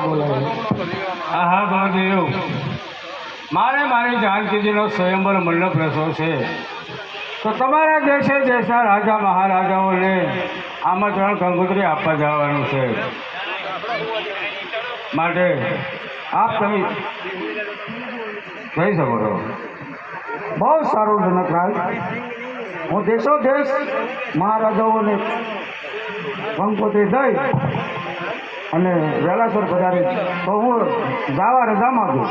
બોલાવે. હા હા મહાદેવ. મારે મારી જાનકીજીનો સ્વયંવર મંડપ રસો છે. તો તમારા દેશે દેશના રાજા, મહારાજાઓને આમંત્રણ ગંગોત્રી આપવા જવાનું છે. માટે આપ તમે જઈ શકો છો. બહુ સારું જનકરાજ હું દેશો, દેશ, મહારાજાઓને કંકોત્રી દઈ અને વેલાસર પધારે. તો હું જાવા રજા માંગુ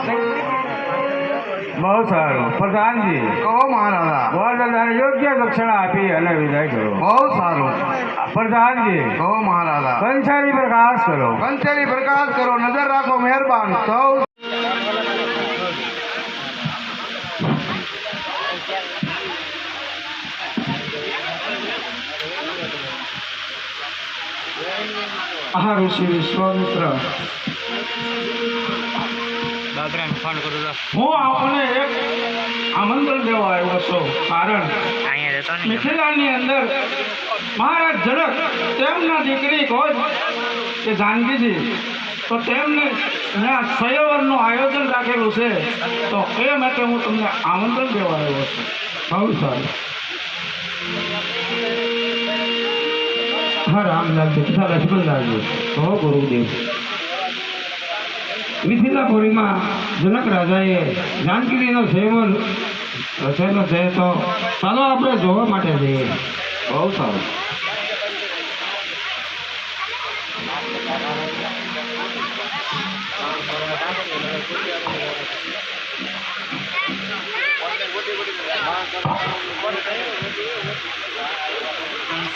બહુ સારું. પ્રધાનજી. કહો મહારાજા. ગોરદાદાને યોગ્ય દક્ષિણા આપી અને વિદાય કરો. બહુ સારું. પ્રધાનજી. કહો મહારાજા. કંસારી પ્રકાશ કરો. પંચરી પ્રકાશ કરો. નજર રાખો. મહેરબાન. સૌ આ ઋષિ વિશ્વામિત્ર. હું આપને એક આમંત્રણ દેવા આવ્યો છું કારણ મિથિલાની અંદર મહારાજ જનક તેમના દીકરી કોઈ કે જાનકીજી તો તેમને અહીંયા સયવરનું આયોજન રાખેલું છે. તો એ માટે હું તમને આમંત્રણ દેવા આવ્યો છું. બહુ સારું હા રામલાલજી તથા લક્ષ્મણલાલજી કહો ગુરુદેવ. મિથિલાપુરીમાં જનક રાજાએ જાનકીનો સેવન રચેલો છે તો ચાલો આપણે જોવા માટે જઈએ. બહુ સારું.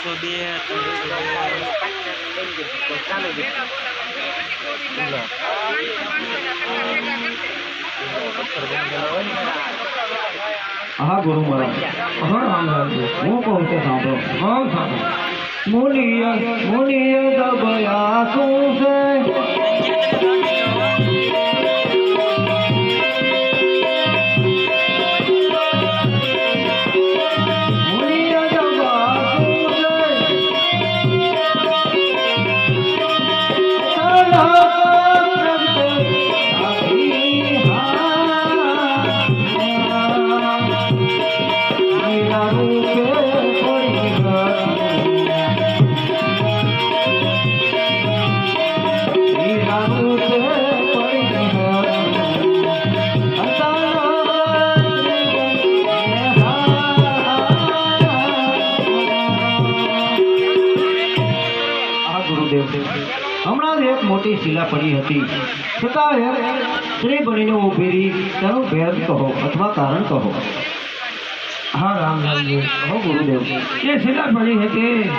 ત્રણસો બે હા ગુરુ મહારાજ. હા રામલાલજી હું કહું છું, સાંભળો. બહુ સારું મુનિય મુનિય દબયા શું છે હમણાં જ એક મોટી શિલા પડી હતી. છતાં એ સ્ત્રી બનીને ઊભી તેનું ભેદ કહો અથવા કારણ કહો. હા રામલાલજી હો, ગુરુદેવ. એ શિલા પડી હતી.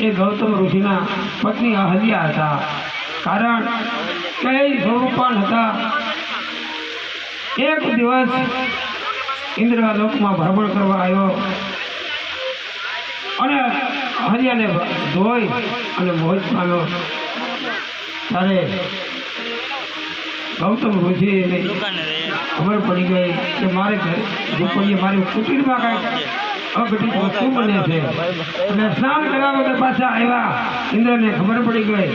એ ગૌતમ ઋષિના પત્ની અહલ્યા હતા. કારણ કે સ્વરૂપાન હતા. એક દિવસ ઇન્દ્રલોકમાં ભ્રમણ કરવા આવ્યો. હરિયાને ધોઈ અને મોજ પામ્યો ત્યારે ગૌતમ ઋષિને એને ખબર પડી ગઈ કે મારે ઘરે મારી કુટીરમાં કાંઈક અઘટિત વસ્તુ બને છે. અને સ્નાન કરવા માટે પાછા આવ્યા. ઇન્દ્રને ખબર પડી ગઈ.